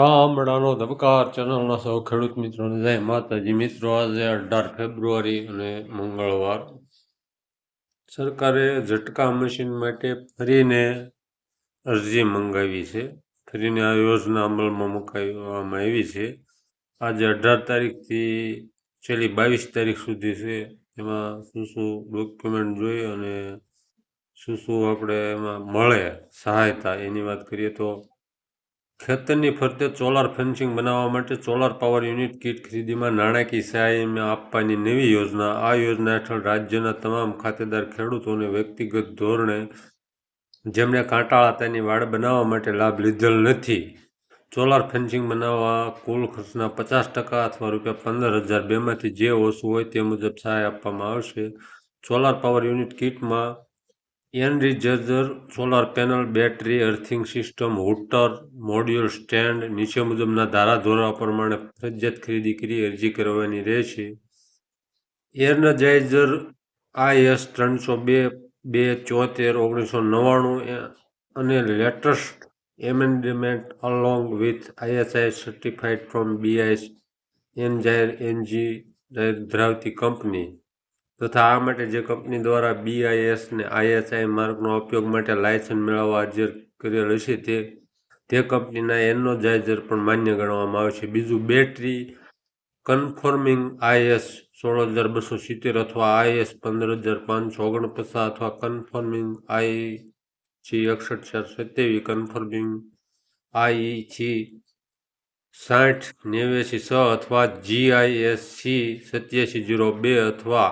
ગામડાનો ધબકાર ચેનલના સૌ ખેડૂત મિત્રોને જય માતાજી. મિત્રો, આજે અઢાર ફેબ્રુઆરી અને મંગળવાર સરકારે ઝટકા મશીન માટે ફરીને અરજી મંગાવી છે. ફરીને આ યોજના અમલમાં મુકાવવામાં આવી છે. આજે અઢાર તારીખથી છેલ્લી બાવીસ તારીખ સુધી છે. એમાં શું શું ડોક્યુમેન્ટ જોઈએ અને શું શું આપણે એમાં મળે, સહાયતા એની વાત કરીએ તો ખેતરની ફરતે સોલાર ફેન્સિંગ બનાવવા માટે સોલાર પાવર યુનિટ કીટ ખરીદીમાં નાણાકીય સહાય આપવાની નવી યોજના. આ યોજના હેઠળ રાજ્યના તમામ ખાતેદાર ખેડૂતોને વ્યક્તિગત ધોરણે જેમણે કાંટાળા તેની વાડ બનાવવા માટે લાભ લીધેલ નથી. સોલાર ફેન્સિંગ બનાવવા કુલ ખર્ચના પચાસ ટકા અથવા રૂપિયા પંદર હજાર બેમાંથી જે ઓછું હોય તે મુજબ સહાય આપવામાં આવશે. સોલાર પાવર યુનિટ કીટમાં એનરીજર્જર solar panel battery earthing system hooter module stand નીચે મુજબના ધારાધોરણ પ્રમાણે ફરજિયાત ખરીદી કરી અરજી કરવાની રહેશે. એનર્જાઇઝર આઈએસ ત્રણસો બે બે ચોતેર, ઓગણીસો નવ્વાણું અને latest amendment along with ISI certified from BIS એનજાયર એનજી ધરાવતી કંપની તથા આ માટે જે કંપની દ્વારા બીઆઈએસ ને આઈએસઆઈ માર્કનો ઉપયોગ માટે લાયસન્સ મેળવવા અરજી કરેલ હશે તે તે કંપનીના એનોજાઇઝર પણ માન્ય ગણવામાં આવશે બીજું બેટરી કન્ફર્મિંગ આઈએસ સોળ હજાર બસો સિત્તેર અથવા આઈએસ પંદર હજાર પાંચસો ઓગણપચાસ અથવા કન્ફર્મિંગ આઈ છી એકસઠ ચાર સત્યાવીસ, કન્ફર્મિંગ આઈ છી સાઠ નેવ્યાસી છ અથવા જીઆઈએસસી સત્યાસી જીરો બે અથવા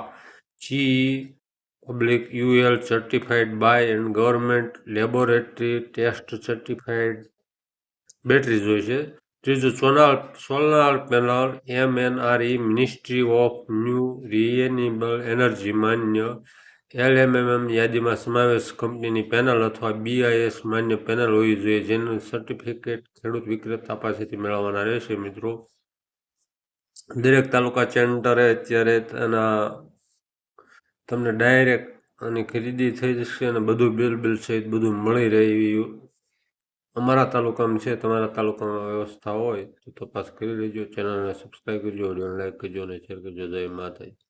G public UL certified by and government laboratory test certified battery જોઈશે ત્રીજું solar solar panel MNRE ministry of new renewable energy માન્ય એલએમએમએમ યાદીમાં સમાવેશ કંપનીની પેનલ અથવા બીઆઈએસ માન્ય પેનલ હોવી જોઈએ, જેનું સર્ટિફિકેટ ખેડૂત વિક્રેતા પાસેથી મેળવવાના રહેશે મિત્રો. દરેક તાલુકા સેન્ટરે અત્યારે તેના તમને ડાયરેક્ટ આની ખરીદી થઈ જશે અને બધું બિલ બિલ સહિત બધું મળી રહે એવી અમારા તાલુકામાં છે, તમારા તાલુકામાં વ્યવસ્થા હોય તો તપાસ કરી લેજો, ચેનલને સબસ્ક્રાઈબ કરજો ઓડિયોને લાઈક કરજો અને શેર કરજો. જય માતાજી.